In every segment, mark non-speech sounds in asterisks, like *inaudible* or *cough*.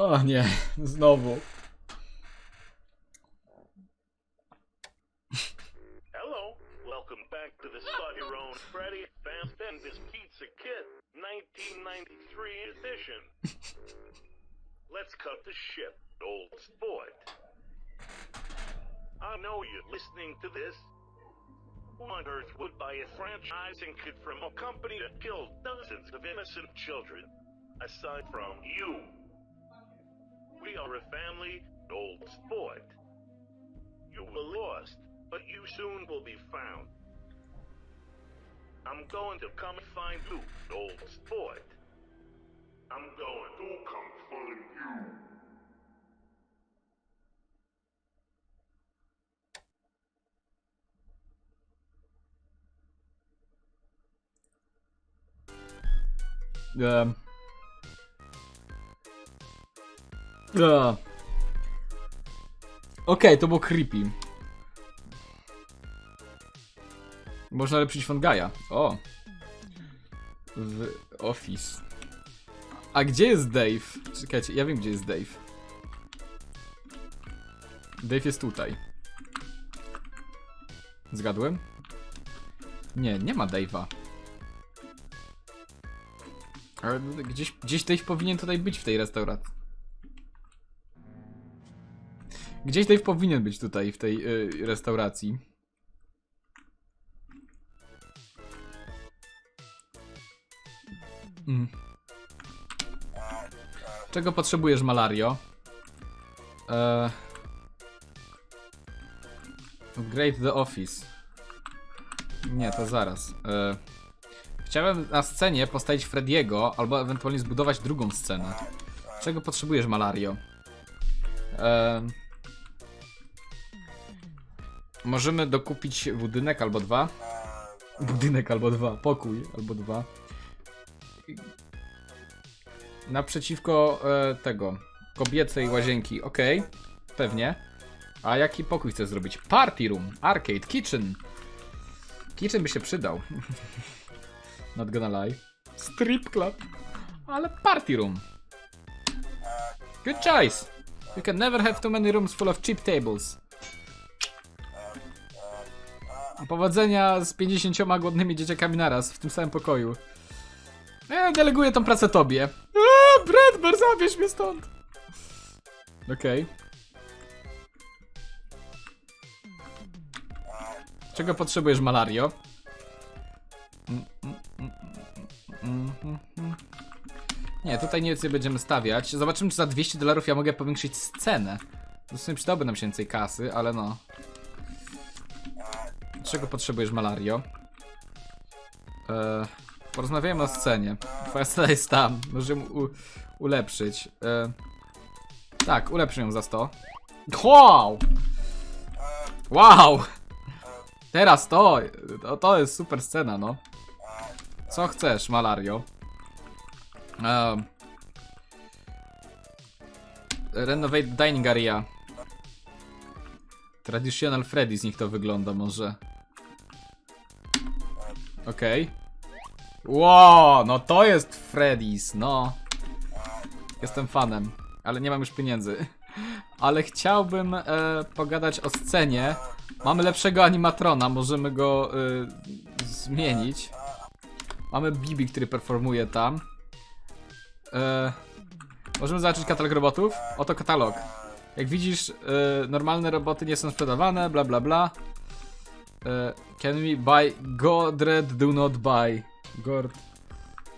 O nie, *laughs* znowu. Hello, welcome back to the Your Own Freddy Fast and This Pizza Kit 1993 edition. Let's cut the old sport. I know you're listening to this. Who on earth would buy a franchising kit from a company that killed dozens of innocent children? Aside from you. We are a family, old sport. You were lost, but you soon will be found. I'm going to come and find you, old sport. I'm going to come find you. Um. Uh. Okej, to było creepy. Można lepszyć Fangaja. O. W Office. A gdzie jest Dave? Czekajcie, ja wiem gdzie jest Dave. Dave jest tutaj. Zgadłem? Nie, nie ma Dave'a. Ale gdzieś, gdzieś Dave powinien tutaj być w tej restauracji. Gdzieś Dave powinien być tutaj w tej y, restauracji. Mm. Czego potrzebujesz, Malario? Eee... Upgrade the office. Nie, to zaraz. Eee... Chciałem na scenie postawić Frediego, albo ewentualnie zbudować drugą scenę. Czego potrzebujesz, Malario? Eee... Możemy dokupić budynek albo dwa. Budynek albo dwa, pokój albo dwa. Naprzeciwko e, tego kobiecej łazienki, ok, pewnie. A jaki pokój chcesz zrobić? Party room, arcade, kitchen. Kitchen by się przydał. *laughs* Not gonna lie. Strip club. Ale party room. Good choice. You can never have too many rooms full of cheap tables. Powodzenia z 50 głodnymi dzieciakami naraz w tym samym pokoju. Ja deleguję tą pracę tobie. Eee, Bradber, zabierz mnie stąd. Okej. Czego potrzebujesz, Malario? Nie, tutaj nic nie będziemy stawiać. Zobaczymy, czy za 200 dolarów ja mogę powiększyć scenę. W sumie przydałoby nam się więcej kasy, ale no. Czego potrzebujesz, Malario? Eee, porozmawiajmy o scenie. Twoja scena jest tam. Możemy ulepszyć. Eee, tak, ulepszę ją za 100. Wow! Wow! Teraz to, to, to jest super scena, no. Co chcesz, Malario? Um, renovate dining area. Traditional Freddy's niech to wygląda może. Okej. Wow, no to jest Freddy's, no. Jestem fanem, ale nie mam już pieniędzy. *laughs* Ale chciałbym e, pogadać o scenie. Mamy lepszego animatrona, możemy go e, zmienić. Mamy Bibi, który performuje tam. E, możemy zobaczyć katalog robotów? Oto katalog. Jak widzisz, e, normalne roboty nie są sprzedawane, bla bla bla. E, can we buy Godred do not buy? Gord...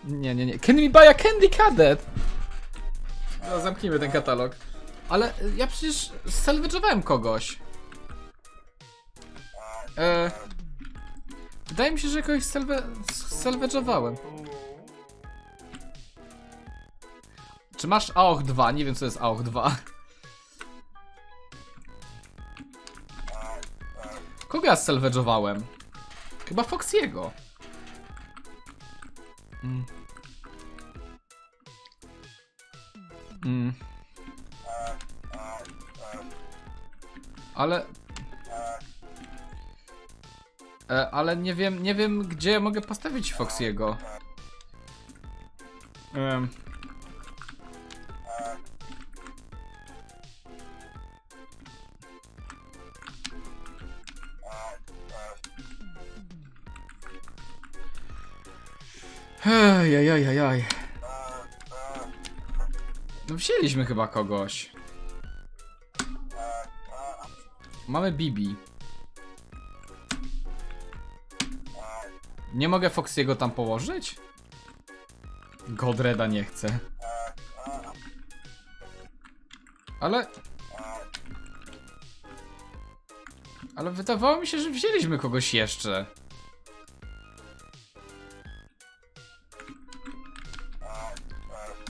Nie, nie, nie. Can we buy a candy cadet? No, zamknijmy ten katalog. Ale e, ja przecież salvage'owałem kogoś. E, wydaje mi się, że kogoś salvage'owałem. Czy masz AOH 2? Nie wiem co jest AOH 2. Kogo ja salvage'owałem? Chyba Foxiego. Mm. Mm. Ale... E, ale nie wiem, nie wiem gdzie mogę postawić Foxiego. Oj. No wzięliśmy chyba kogoś. Mamy Bibi. Nie mogę Foxiego tam położyć? Godreda nie chcę. Ale... Ale wydawało mi się, że wzięliśmy kogoś jeszcze.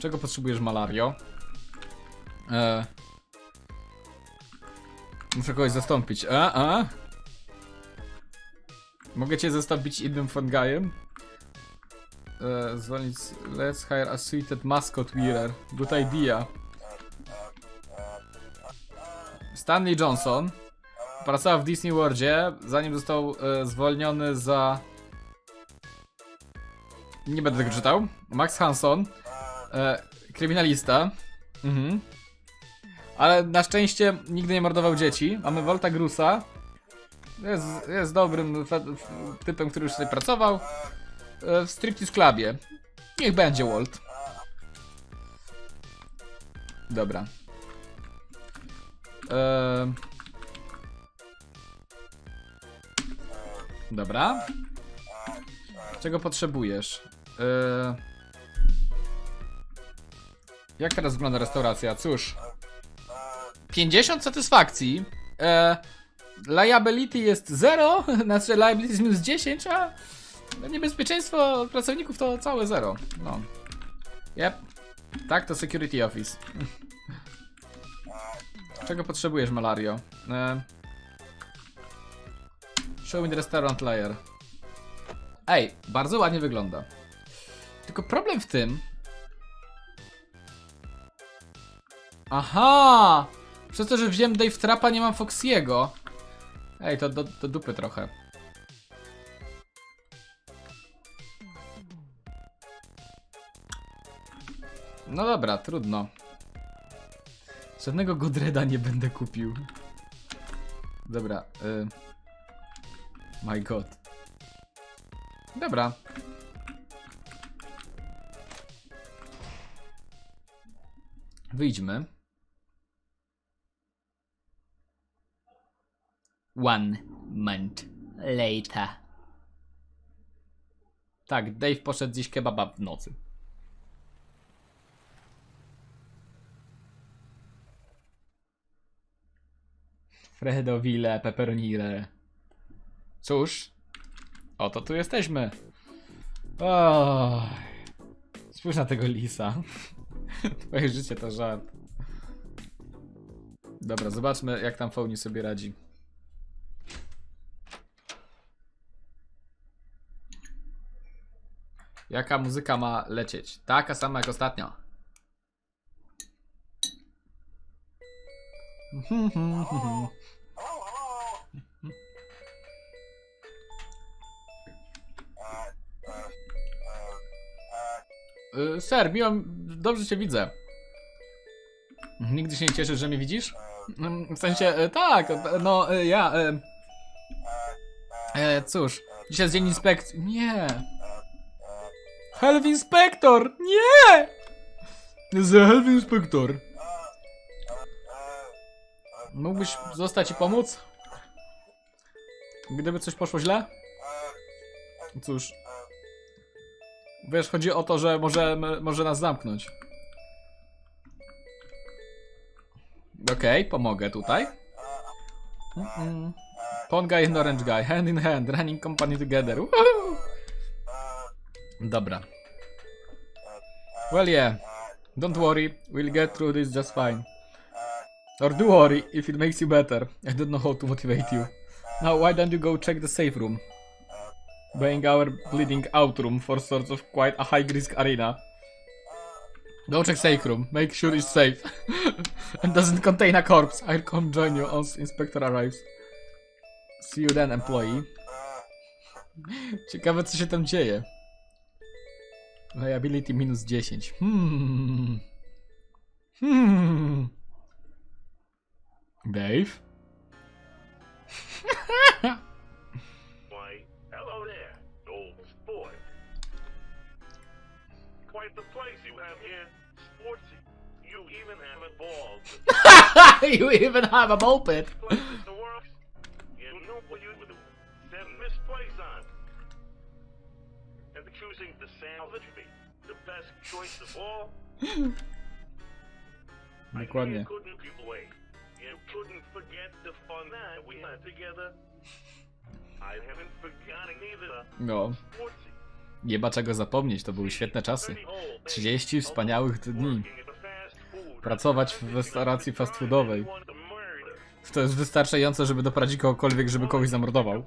Czego potrzebujesz, Malario? E... Muszę kogoś zastąpić. A, a? Mogę cię zastąpić innym fungajem? E, zwolnić... Let's hire a suited mascot wearer. Good idea. Stanley Johnson pracował w Disney Worldzie, zanim został e, zwolniony za... Nie będę tego czytał. Max Hanson, e, kryminalista. Mhm. Ale na szczęście nigdy nie mordował dzieci. Mamy Volta Grusa. Jest, jest dobrym typem, który już tutaj pracował. E, w Striptease Clubie. Niech będzie Walt. Dobra. Eee... Dobra. Czego potrzebujesz? Eee... Jak teraz wygląda restauracja? Cóż. 50 satysfakcji. Eee... Liability jest 0, *laughs* znaczy liability jest minus 10, a niebezpieczeństwo pracowników to całe 0. No. Yep. Tak, to security office. *laughs* Czego potrzebujesz, Malario? E... Show me the restaurant layer. Ej, bardzo ładnie wygląda. Tylko problem w tym... Aha! Przez to, że wziąłem Dave Trapa, nie mam Foxiego. Ej, to do, do dupy trochę. No dobra, trudno. Żadnego Godreda nie będę kupił. Dobra. Y... My god. Dobra. Wyjdźmy. One month later. Tak, Dave poszedł dziś kebaba w nocy. Fredowile, pepperonile. Cóż, oto tu jesteśmy. Spójrz na tego lisa. *laughs* Twoje życie to żart. Dobra, zobaczmy jak tam Fauni sobie radzi. Jaka muzyka ma lecieć? Taka sama jak ostatnio. Y, Ser, miło, dobrze cię widzę. Nigdy się nie cieszysz, że mnie widzisz? Mm, W sensie, y, tak, y, no ja. E, cóż, dzisiaj jest dzień inspekcji. Nie. Health Inspector! Nie! The Health Inspector. Mógłbyś zostać i pomóc? Gdyby coś poszło źle? Cóż. Wiesz, chodzi o to, że może, może nas zamknąć. Okej, pomogę tutaj. Mm-mm. Pond guy and orange guy, hand in hand, running company together. Dobra. Well, yeah. Don't worry, we'll get through this just fine. Or do worry if it makes you better. I don't know how to motivate you. Now, why don't you go check the safe room? Being our bleeding out room for sorts of quite a high risk arena. Go check safe room. Make sure it's safe. *laughs* and doesn't contain a corpse. I'll come join you once inspector arrives. See you then, employee. *laughs* Ciekawe, co się tam dzieje. Liability minus 10. Hmm. Hmm. Dave? Why, hello there, old sport. quite the place you have here. Sportsy. You even have a ball. *laughs* you even have a moped. You know what you would Then misplace on. And choosing to salvage. The best choice of all. *laughs* I Dokładnie. couldn't away. You couldn't forget the fun that we had together. I haven't forgotten either. No, nie ma czego zapomnieć, to były świetne czasy. 30 wspaniałych dni. Pracować w restauracji fast foodowej. To jest wystarczające, żeby doprowadzić kogokolwiek, żeby kogoś zamordował.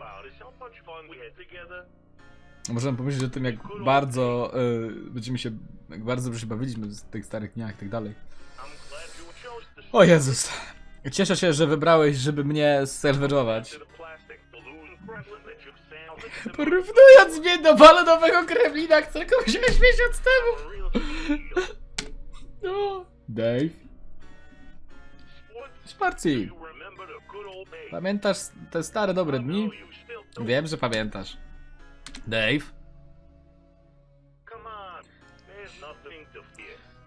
Możemy pomyśleć o tym, jak bardzo y, będziemy się, jak bardzo się bawiliśmy w tych starych dniach i tak dalej. O Jezus. Cieszę się, że wybrałeś, żeby mnie serwerować. Porównując mnie do balonowego gremlina, którego wziąłeś miesiąc temu. No. Dave. Sparci. Pamiętasz te stare dobre dni? Wiem, że pamiętasz. Dave.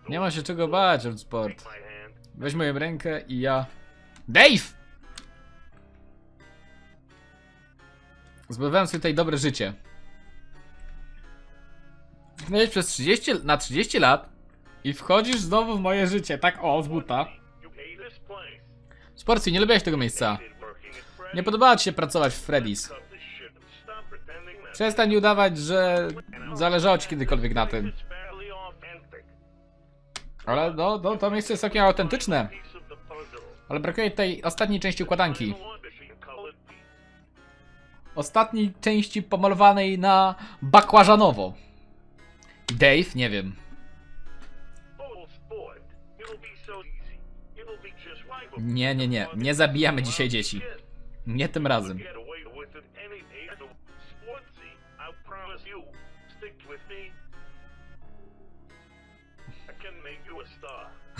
Nie ma się czego bać, od sport. Weź moją rękę i ja... Dave! Zbudowałem sobie tutaj dobre życie. Miałeś przez 30, na 30 lat i wchodzisz znowu w moje życie, tak o, z buta. Sporcy, nie lubiłeś tego miejsca. Nie podobało ci się pracować w Freddy's. Przestań udawać, że zależało ci kiedykolwiek na tym. Ale no, no to miejsce jest całkiem autentyczne. Ale brakuje tej ostatniej części układanki. Ostatniej części pomalowanej na bakłażanowo. Dave, nie wiem. Nie, nie, nie. Nie zabijamy dzisiaj dzieci. Nie tym razem.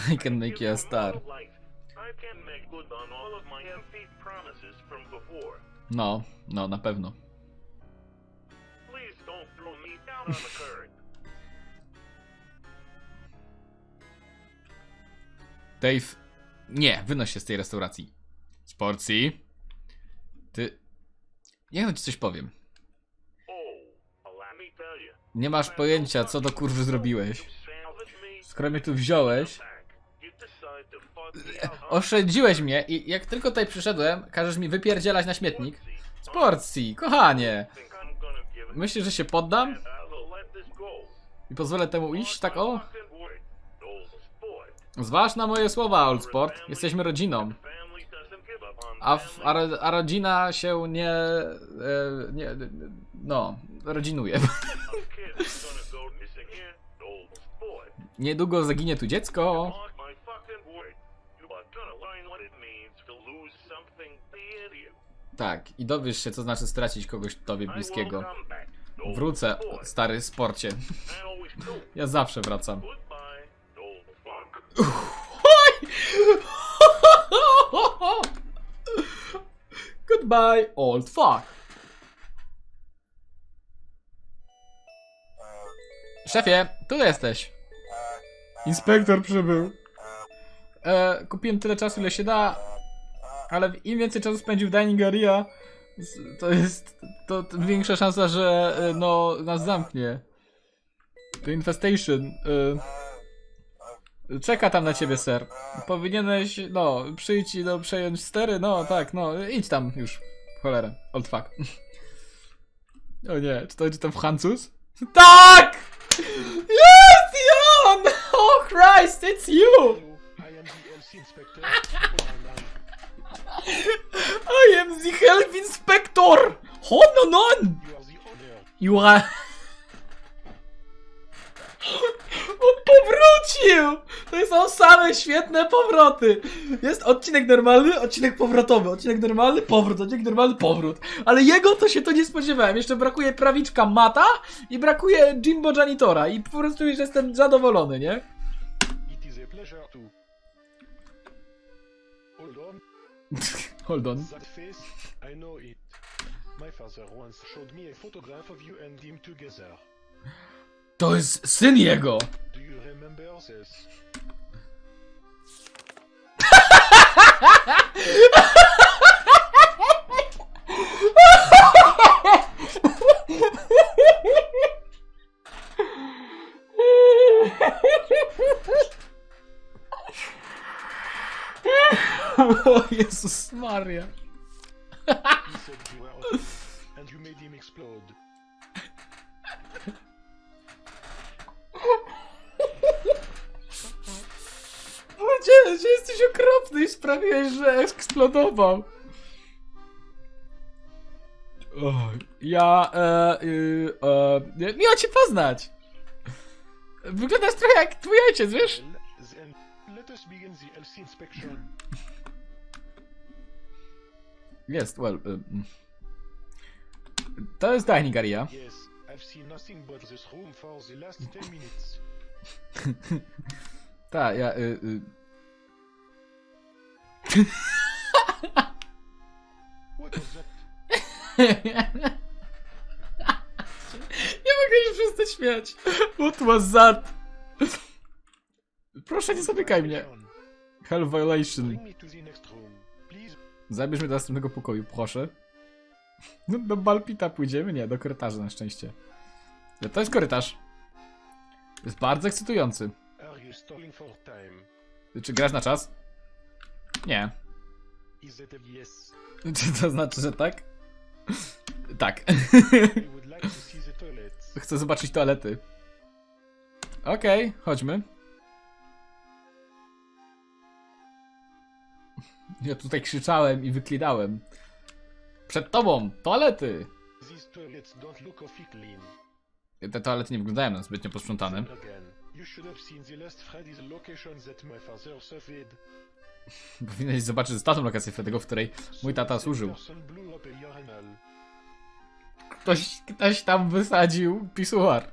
I can make you a star. No, no, na pewno. *laughs* Dave, nie, wynoś się z tej restauracji. Sporcji. Ty. Niech no ci coś powiem. Nie masz pojęcia, co do kurwy zrobiłeś. Skoro mnie tu wziąłeś, oszczędziłeś mnie i jak tylko tutaj przyszedłem, każesz mi wypierdzielać na śmietnik. Kochanie. gonna give it. Myślisz, że się poddam? I pozwolę temu iść, tak o? Zważ na moje słowa, Old Sport. Jesteśmy rodziną. A, w, a, a rodzina się nie, e, nie. No, rodzinuje. *laughs* Niedługo zaginie tu dziecko. Tak, i dowiesz się, co znaczy stracić kogoś tobie bliskiego. Wrócę, stary sporcie. *laughs* Ja zawsze wracam. Goodbye, old fuck. *laughs* Goodbye, old fuck. Szefie, tu jesteś. Inspektor przybył. E, kupiłem tyle czasu, ile się da, ale im więcej czasu spędził w Dining Area, to jest to, większa szansa, że e, no nas zamknie. To infestation. E, czeka tam na ciebie, ser. Powinieneś, no, przyjść i no, przejąć stery, no tak, no, idź tam już. Cholera, old fuck. *laughs* O nie, czy to, to w Francuz? Tak! Jest on! *laughs* Oh Christ, it's you! *laughs* I am the health inspector! The owner. You are... On powrócił! To są same świetne powroty. Jest odcinek normalny, odcinek powrotowy, odcinek normalny, powrót, odcinek normalny, powrót. Ale jego to się to nie spodziewałem. Jeszcze brakuje prawiczka Mata i brakuje Jimbo Janitora i po prostu już jestem zadowolony, nie? It is a pleasure to. *laughs* Hold on. That face, I know it. My father once showed me a photograph of you and him together. To jest syn jego! Do you remember this? *laughs* *laughs* O Jezus Maria. He said you were awesome, and you made him explode. Gdzie, gdzie jesteś okropny i sprawiłeś, że eksplodował? O, ja, e, y, e, nie- miło cię poznać. Wyglądasz trochę jak twój ojciec, wiesz? Well, then, let us begin the LC inspection. Jest, well. mm. To jest dining area. Yes, I've seen nothing but this room for the last 10 minutes. *laughs* Tak, ja. Y, y, What was that? *laughs* Nie mogę się przestać śmiać. What was that? Proszę, nie zamykaj mnie. Hell violation. Bring me to the next room, please. Zabierz mnie do następnego pokoju, proszę. No, do Balpita pójdziemy? Nie, do korytarza na szczęście. To jest korytarz. Jest bardzo ekscytujący. Czy grasz na czas? Nie. *laughs* Czy to znaczy, że tak? Tak. *laughs* Chcę zobaczyć toalety. Okej, chodźmy. Ja tutaj krzyczałem i wyklinałem. Przed tobą! Toalety! These toilets don't look awfully clean. Te toalety nie wyglądają na zbytnio posprzątane. Again, you should have seen the last Freddy's location that my father surveyed. *laughs* Powinieneś zobaczyć ostatnią lokację Freddy'ego, w której mój tata służył. person blew up a urinal. Ktoś, ktoś tam wysadził pisuar.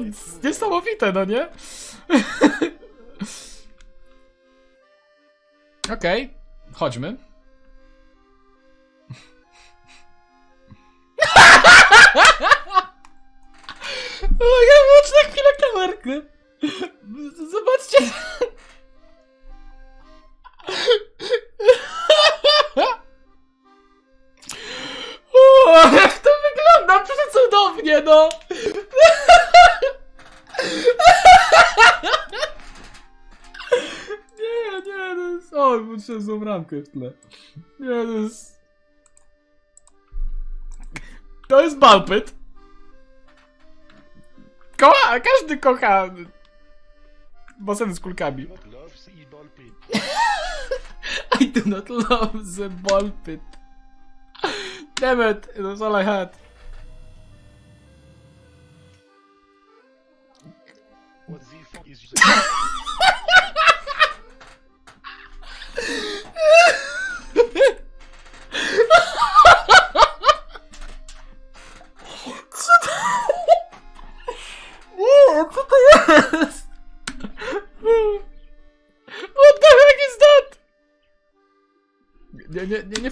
Jest *laughs* Niesamowite, no nie? *laughs* Okej, chodźmy. Ramkę w tle. Nie, to jest... To jest balpyt. Kocha, każdy kocha... Baseny z kulkami. *laughs* I do not love the ball pit. Damn it, that's all I had. What the fuck is *laughs*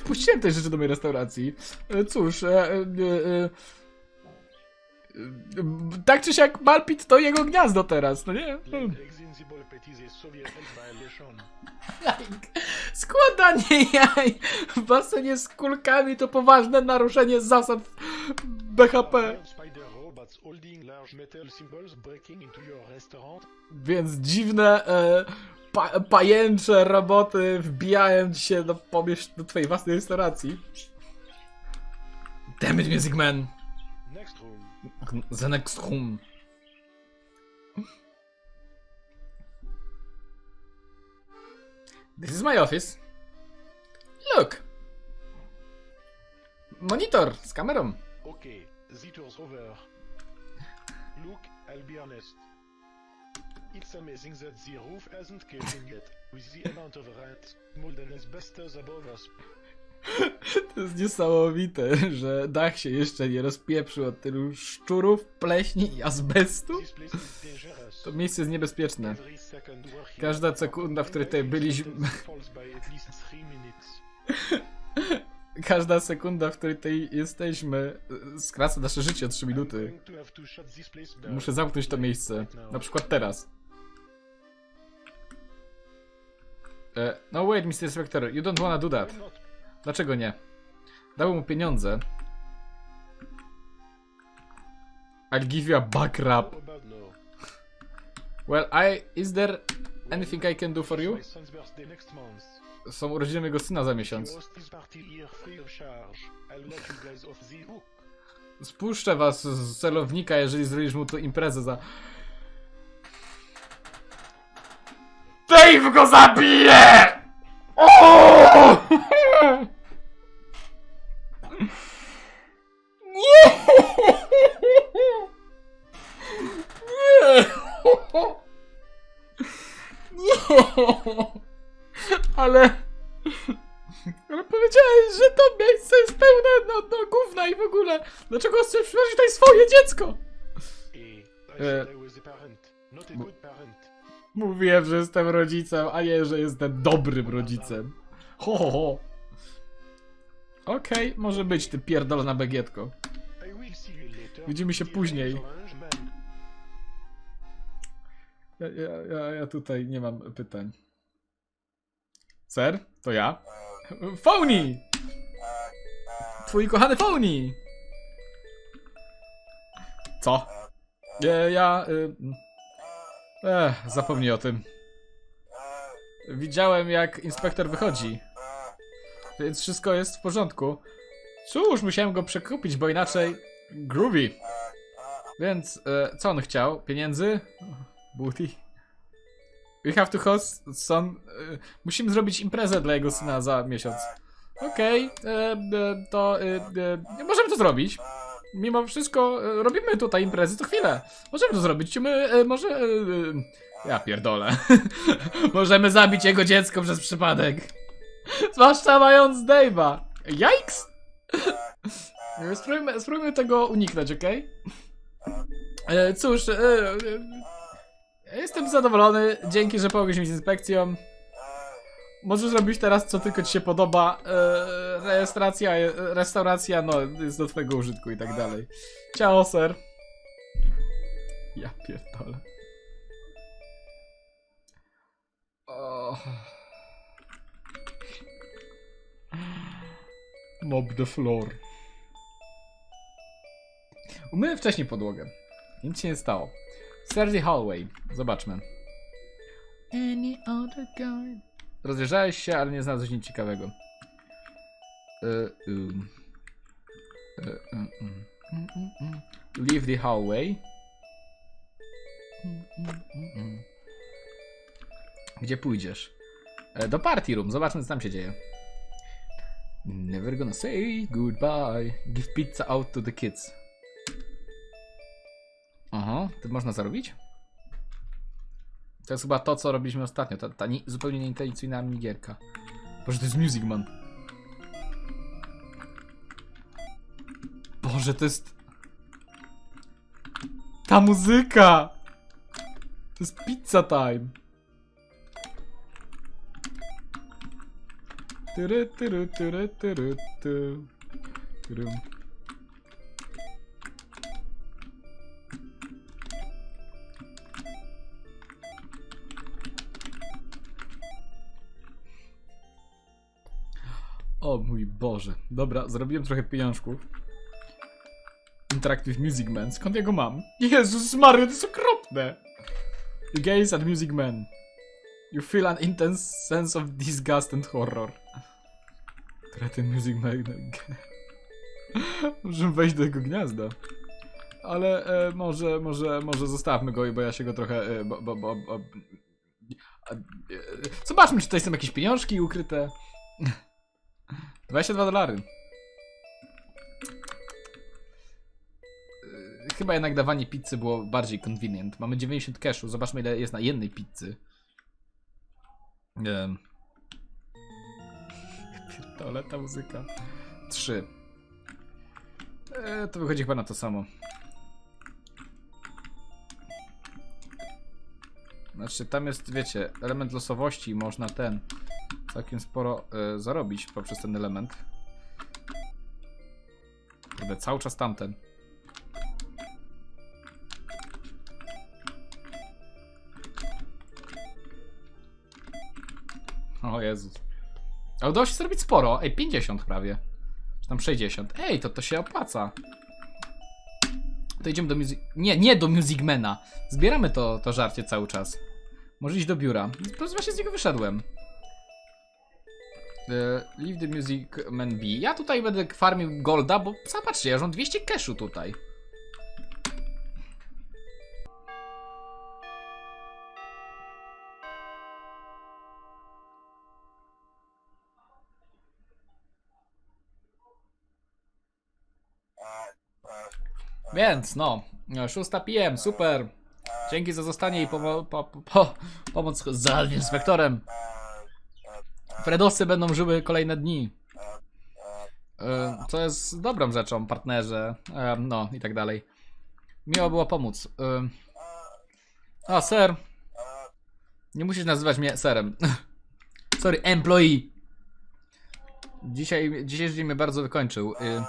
wpuściłem tej rzeczy do mojej restauracji. E, Cóż, e, e, e, e, tak czy siak Balpit to jego gniazdo teraz, no nie? Składanie *laughs* jaj w basenie z kulkami to poważne naruszenie zasad BHP. Więc dziwne e, pa, pajęcze roboty wbijają ci się do, pomiesz- do twojej własnej restauracji. Damn it, Music Man. Next room. The next room. This is my office. Look. Monitor z kamerą. Okay, the tour's over. Look, I'll be honest. It's amazing that the roof hasn't yet, with the amount of rats, mold and asbestos above us. *laughs* To jest niesamowite, że dach się jeszcze nie rozpieprzył od tylu szczurów, pleśni i azbestu. To miejsce jest niebezpieczne. Każda sekunda, w której tutaj byliśmy, *laughs* każda sekunda, w której tutaj jesteśmy, skraca nasze życie o 3 I'm minuty. Muszę zamknąć to miejsce. Na przykład teraz. E, no wait, Mr. Inspector, you don't wanna do that. Dlaczego nie? Dałem mu pieniądze. I'll give you a back no? Well, I... Is there anything I can do for you? Są urodziny mego syna za miesiąc. Spuszczę was z celownika, jeżeli zrobisz mu tu imprezę za... Dave go zabije! O! Nie! Nie! Nie! Ale... Ale powiedziałeś, że to miejsce jest pełne no, no gówna i w ogóle. Dlaczego chcesz przynosić tutaj swoje dziecko? Hey, I Mówiłem, że jestem rodzicem, a nie, że jestem dobrym rodzicem. Ho, ho, ho. Okej, może być ty you later. Widzimy się później. Ja, ja, ja, tutaj nie mam pytań. Ser? To ja? Foni! Twój kochany Foni! Co? Ja, ja... Y... Ech, zapomnij o tym. Widziałem jak inspektor wychodzi. Więc wszystko jest w porządku. Cóż, musiałem go przekupić, bo inaczej... Groovy. Więc, e, co on chciał? Pieniędzy? Booty? We have to host son... E, musimy zrobić imprezę dla jego syna za miesiąc. Okej, e, e, to... E, e, możemy to zrobić. Mimo wszystko e, robimy tutaj imprezy co chwilę. Możemy to zrobić. My e, może... E, ja pierdolę. *laughs* możemy zabić jego dziecko przez przypadek. *laughs* Zwłaszcza mając Dave'a. Yikes! *laughs* Spróbujmy, spróbujmy tego uniknąć? E, cóż, jestem zadowolony. Dzięki, że pomogłeś mi z inspekcją. Możesz robić teraz co tylko ci się podoba. E, rejestracja, e, restauracja, no, jest do twojego użytku i tak dalej. Ciao, ser. Ja pierdolę. Oh. Mob the floor. Umyłem wcześniej podłogę. Nic się nie stało. Sergi Hallway. Zobaczmy. Any other guy? Rozjeżdżałeś się, ale nie znalazłeś nic ciekawego. Leave the hallway. Mm, mm, mm. Gdzie pójdziesz? E, Do party room. Zobaczmy, co tam się dzieje. Never gonna say goodbye. Give pizza out to the kids. Aha, to można zarobić? To jest chyba to, co robiliśmy ostatnio. Ta, ta ni- zupełnie nieintencyjna minigierka. Boże, to jest Music Man. Boże, to jest... Ta muzyka! To jest pizza time. Tyry, tyry, tyry, tyry, ty. O mój Boże. Dobra, zrobiłem trochę pieniążków. Interactive Music Man. Skąd ja go mam? Jezus Maria, to jest okropne! You gaze at Music Man. You feel an intense sense of disgust and horror. Która ten Music Man... *laughs* Możemy wejść do jego gniazda. Ale e, może, może, może zostawmy go, bo ja się go trochę... E, bo, bo, bo, bo, a, e, zobaczmy, czy tutaj są jakieś pieniążki ukryte. 22 dolary. Yy, Chyba jednak dawanie pizzy było bardziej convenient. Mamy 90 cashu. Zobaczmy ile jest na jednej pizzy. *laughs* Wiem. Pierdolę ta muzyka. 3. E, to wychodzi chyba na to samo. Znaczy tam jest, wiecie, element losowości można ten całkiem sporo e, zarobić poprzez ten element. Kurde, cały czas tamten. O, Jezus. A udało się zrobić sporo. Ej, 50 prawie. Czy tam 60. Ej, to to się opłaca. To idziemy do music... Nie, nie do Musicmana. Zbieramy to, to żarcie cały czas. Może iść do biura. Prostu właśnie z niego wyszedłem. E, Leave the music man be. Ja tutaj będę farmił golda, bo zobaczcie, ja już mam 200 cashu tutaj. Więc no, 6 PM, super. Dzięki za zostanie i pomo- po, po, po, pomoc z inspektorem. Fredosy będą żyły kolejne dni. E, Co jest dobrą rzeczą, partnerze. E, No i tak dalej. Miło było pomóc. E, A, ser. Nie musisz nazywać mnie serem. *laughs* Sorry, employee. Dzisiaj, dzisiejszy dzień mnie bardzo wykończył. E,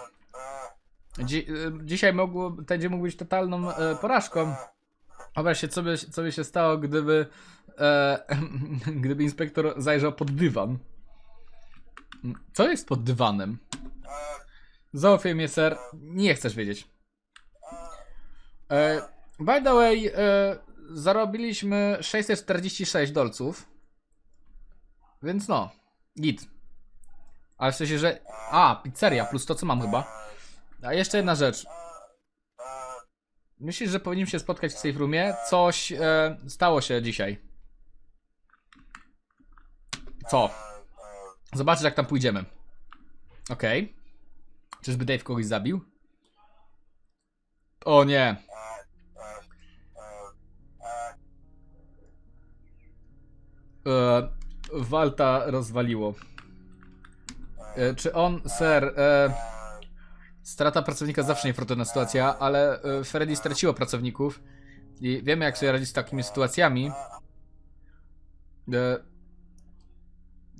Dzi dzisiaj mogło, ten dzień mógł być totalną e, porażką. Wyobraź się, co by, co by się stało, gdyby e, *laughs* gdyby inspektor zajrzał pod dywan. Co jest pod dywanem? Zaufaj mnie, ser. Nie chcesz wiedzieć. E, by the way, e, zarobiliśmy 646 dolców. Więc no, git. Ale w sensie, że... A, pizzeria, plus to, co mam chyba. A jeszcze jedna rzecz. Myślisz, że powinniśmy się spotkać w safe roomie? Coś e, stało się dzisiaj. Co? Zobaczysz, jak tam pójdziemy. Okej. Czyżby Dave kogoś zabił? O nie. E, Walta rozwaliło. E, czy on, ser, e, strata pracownika zawsze niefortunna sytuacja, ale e, Freddy straciło pracowników i wiemy jak sobie radzić z takimi sytuacjami. E,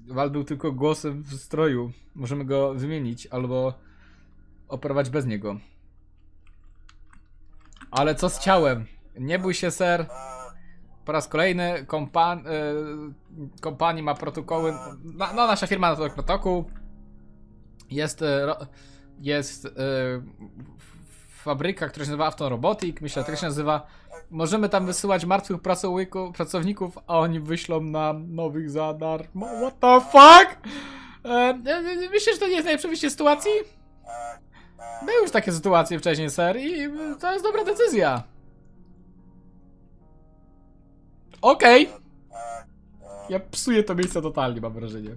Wal był tylko głosem w stroju. Możemy go wymienić albo operować bez niego. Ale co z ciałem? Nie bój się, ser. Po raz kolejny kompan, e, kompanii ma protokoły. No, no, nasza firma ma protokół. Jest, ro, jest f- fabryka, która się nazywa Afton Robotic. Myślę, tak się nazywa. Możemy tam wysyłać martwych pracowników, a oni wyślą nam nowych za darmo. What the fuck? E, myślę, że to nie jest najlepsze wyjście sytuacji? Były już takie sytuacje wcześniej, ser, i to jest dobra decyzja. Okej. Ja psuję to miejsce totalnie, mam wrażenie.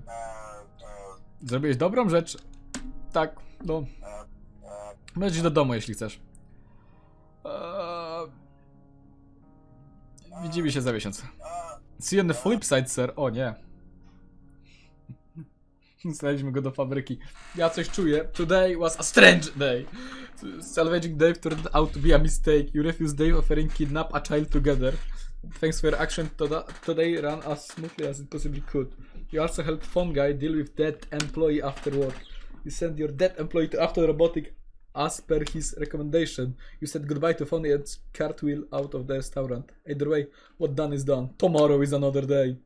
Zrobiłeś dobrą rzecz. Tak, no. Możesz do domu, jeśli chcesz. Eee... Widzimy się za miesiąc. See you on the flip side, sir. O nie. *laughs* Znaleźliśmy go do fabryki. Ja coś czuję. Today was a strange day. Salvaging Dave turned out to be a mistake. You refused Dave offering kidnap a child together. Thanks for your action to today ran as smoothly as it possibly could. You also helped phone guy deal with dead employee after work. You sent your dead employee to After Robotic as per his recommendation. You said goodbye to Fonny and cartwheel out of the restaurant. Either way, what done is done. Tomorrow is another day.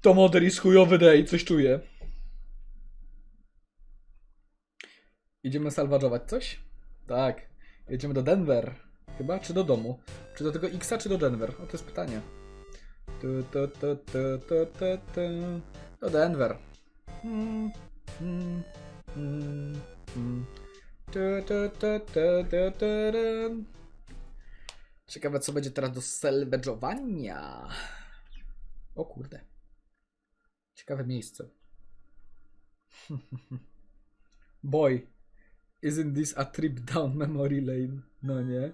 Tomorrow is chujowy day, coś czuję. Idziemy salważować coś? Tak. Jedziemy do Denver. Chyba, czy do domu? Czy do tego Xa, czy do Denver? O, to jest pytanie. Tu, tu, tu, tu, tu, tu, tu. Do Denver. Mm, Ciekawe, co będzie teraz do salvage'owania. O kurde. Ciekawe miejsce. *laughs* Boy, isn't this a trip down memory lane? No nie?